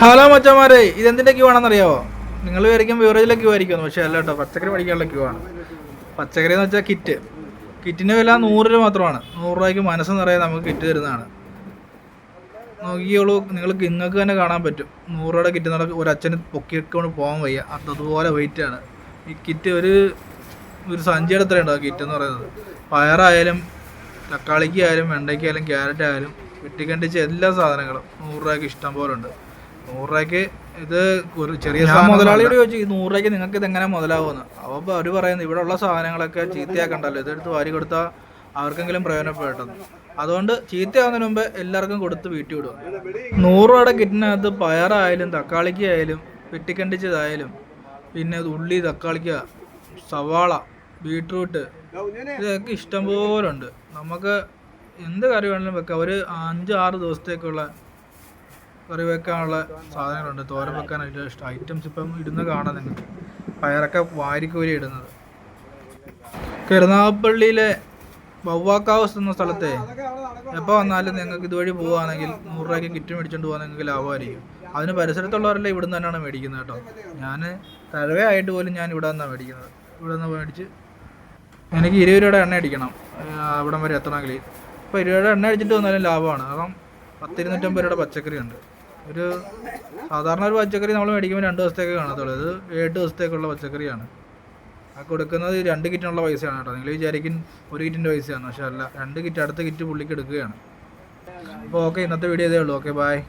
Hello മച്ചന്മാരെ ഇതെന്തിന്റെ Q ആണെന്ന് അറിയാവോ നിങ്ങൾ വിചാരിക്കും ബിവറേജിലെ ക്യൂ ആയിരിക്കും പക്ഷേ അല്ല കേട്ടോ പച്ചക്കറി മേടിക്കാനുള്ള ക്യൂ ആണ്. പച്ചക്കറി എന്ന് വെച്ചാൽ കിറ്റ് കിറ്റിന് വില നൂറ് രൂപ മാത്രമാണ്. നൂറ് രൂപയ്ക്ക് മനസ്സ് നിറയെ നമുക്ക് കിറ്റ് തരുന്നതാണ്. നോക്കിയോളൂ നിങ്ങൾക്ക് നിങ്ങൾക്ക് തന്നെ കാണാൻ പറ്റും. നൂറ് രൂപയുടെ കിറ്റ് നടക്ക് ഒരു അച്ഛന് പൊക്കിക്കൊണ്ട് പോകാൻ വയ്യ. അത് അതുപോലെ വെയിറ്റ് ആണ്. ഈ കിറ്റ് ഒരു ഒരു സഞ്ചിയുടെ അത്ര ഉണ്ടാവും കിറ്റ് എന്ന് പറയുന്നത്. പയറായാലും തക്കാളിക്കായാലും വെണ്ടയ്ക്കായാലും ക്യാരറ്റ് ആയാലും വെട്ടിക്കണ്ടിച്ച എല്ലാ സാധനങ്ങളും നൂറ് രൂപയ്ക്ക് ഇഷ്ടം പോലെ ഉണ്ട് നൂറ് രൂപയ്ക്ക് ഇത് ഒരു ചെറിയ മുതലാളിയോട് ചോദിച്ചു ഈ നൂറ് രൂപയ്ക്ക് നിങ്ങൾക്ക് ഇത് എങ്ങനെ മുതലാവുന്നു? അപ്പോൾ അവർ പറയുന്നത് ഇവിടെ ഉള്ള സാധനങ്ങളൊക്കെ ചീത്തയാക്കണ്ടല്ലോ. ഇതെടുത്ത് വാരി കൊടുത്താൽ അവർക്കെങ്കിലും പ്രയോജനപ്പെട്ടത് അതുകൊണ്ട് ചീത്തയാവുന്നതിന് മുമ്പ് എല്ലാവർക്കും കൊടുത്ത് വീട്ടിൽ വിടും നൂറ് രൂപയുടെ കിറ്റിനകത്ത് പയറായാലും തക്കാളിക്ക് ആയാലും വെട്ടിക്കണ്ടിച്ചതായാലും പിന്നെ ഉള്ളി തക്കാളിക്ക സവാള ബീട്രൂട്ട് ഇതൊക്കെ ഇഷ്ടംപോലെ ഉണ്ട് നമുക്ക് എന്ത് കറി വേണമെങ്കിലും വെക്കാം. ഒരു അഞ്ച് ആറ് ദിവസത്തേക്കുള്ള കറി വെക്കാനുള്ള സാധനങ്ങളുണ്ട്. തോരൻ വെക്കാനായിട്ട് ഇഷ്ടം. ഐറ്റംസ് ഇപ്പം ഇടുന്ന കാണാം നിങ്ങൾക്ക് പയറൊക്കെ വാരിക്കോരി ഇടുന്നത്. കരുനാഗപ്പള്ളിയിലെ വവ്വാക്കാവസ് എന്ന സ്ഥലത്തെ എപ്പോൾ വന്നാലും നിങ്ങൾക്ക് ഇതുവഴി പോവുകയാണെങ്കിൽ നൂറ് രൂപയ്ക്ക് കിറ്റ് മേടിച്ചുകൊണ്ട് പോകാൻ നിങ്ങൾക്ക് ലാഭമായിരിക്കും. അതിന് പരിസരത്തുള്ളവരെല്ലാം ഇവിടുന്ന് തന്നെയാണ് മേടിക്കുന്നത് കേട്ടോ. ഞാൻ തഴവയായിട്ട് പോലും ഞാൻ ഇവിടെ നിന്നാണ് മേടിക്കുന്നത്. ഇവിടെ നിന്ന് മേടിച്ച് എനിക്ക് ഇരുപത് രൂപയുടെ എണ്ണ അടിക്കണം. അവിടം വരെ എത്തണമെങ്കിൽ. ഇപ്പോൾ ഇരുപത് രൂപയുടെ എണ്ണ അടിച്ചിട്ട് വന്നാലും ലാഭമാണ്. കാരണം പത്തിരുന്നൂറ്റമ്പത് രൂപയുടെ പച്ചക്കറി ഉണ്ട്. ഒരു സാധാരണ ഒരു പച്ചക്കറി നമ്മൾ മേടിക്കുമ്പോൾ രണ്ട് ദിവസത്തേക്ക് കാണത്തുള്ളൂ. ഇത് ഏഴ് ദിവസത്തേക്കുള്ള പച്ചക്കറിയാണ്. ആ കൊടുക്കുന്നത് രണ്ട് കിറ്റിനുള്ള പൈസയാണ് കേട്ടോ. നിങ്ങൾ വിചാരിക്കും ഒരു കിറ്റിന്റെ പൈസയാണ്. പക്ഷെ അല്ല രണ്ട് കിറ്റ് അടുത്ത കിറ്റ് പുള്ളിക്ക് എടുക്കുകയാണ്. അപ്പോൾ ഓക്കെ ഇന്നത്തെ വീഡിയോ ഇതേ ഉള്ളൂ. Okay bye